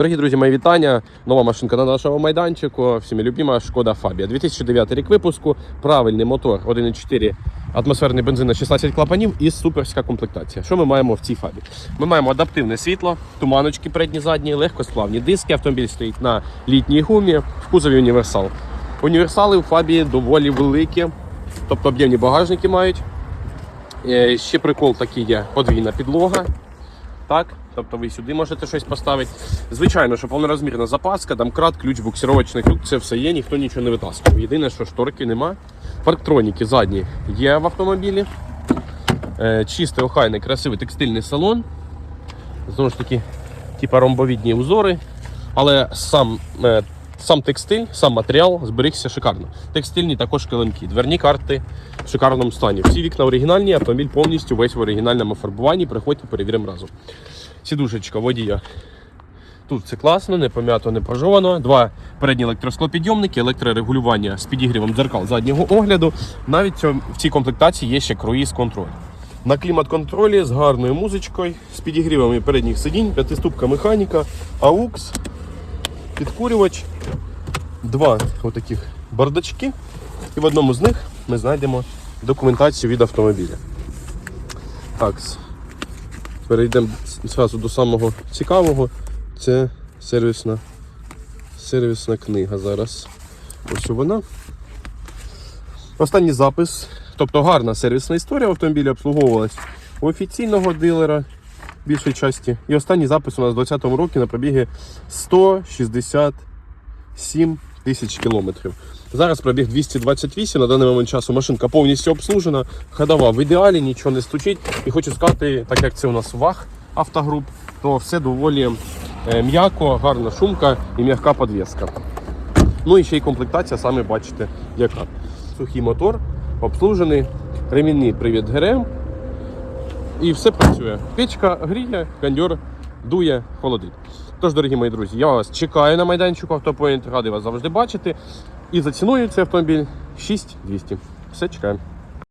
Дорогі друзі, мої вітання. Нова машинка на нашому майданчику. Всіми любима Шкода Фабія. 2009 рік випуску. Правильний мотор 1,4 атмосферний бензин на 16 клапанів і суперська комплектація. Що ми маємо в цій фабі? Ми маємо адаптивне світло, туманочки передні, задні, легкосплавні диски. Автомобіль стоїть на літній гумі, в кузові універсал. Універсали у фабі доволі великі, тобто об'ємні багажники мають. Е, Ще прикол такий є подвійна підлога. Так, тобто ви сюди можете щось поставити. Звичайно, що повнорозмірна запаска, там крат, ключ, буксировочний ключ, це все є, ніхто нічого не витаскує. Єдине, що шторки нема. Парктроніки задні є в автомобілі. Е, чистий, охайний, красивий текстильний салон. Знову ж таки, типа ромбовідні узори. Але сам, е, сам текстиль, сам матеріал зберігся шикарно. Текстильні також килимки, дверні карти в шикарному стані. Всі вікна оригінальні, автомобіль повністю весь в оригінальному фарбуванні. Приходьте, перевіримо разом. Сідушечка водія. Тут все класно, не пом'ято, не пожовано. Два передні електросклопідйомники, електрорегулювання з підігрівом дзеркал заднього огляду. Навіть в цій комплектації є ще круїз-контроль. На клімат-контролі з гарною музичкою, з підігрівами передніх сидінь, п'ятиступка механіка, AUX, підкурювач, два отаких бардачки. І в одному з них ми знайдемо документацію від автомобіля. Так, перейдемо зразу до самого цікавого. Це сервісна, сервісна книга зараз. Ось вона. Останній запис. Тобто гарна сервісна історія автомобіля обслуговувалась у офіційного дилера в більшої часті. І останній запис у нас у 2020 році на пробіги 167 тисяч кілометрів. Зараз пробіг 228, на даний момент часу машинка повністю обслужена, ходова в ідеалі, нічого не стучить. І хочу сказати, так як це у нас ваг автогруп, то все доволі е, м'яко, гарна шумка і м'яка підвіска. Ну і ще й комплектація, саме бачите, яка. Сухий мотор, обслужений, ремінний привід ГРМ. І все працює. Печка гріє, кондьор дує, холодить. Тож, дорогі мої друзі, я вас чекаю на майданчику Автопоінт, радий вас завжди бачити. І за ціною цей автомобіль 6200. Все чекаємо.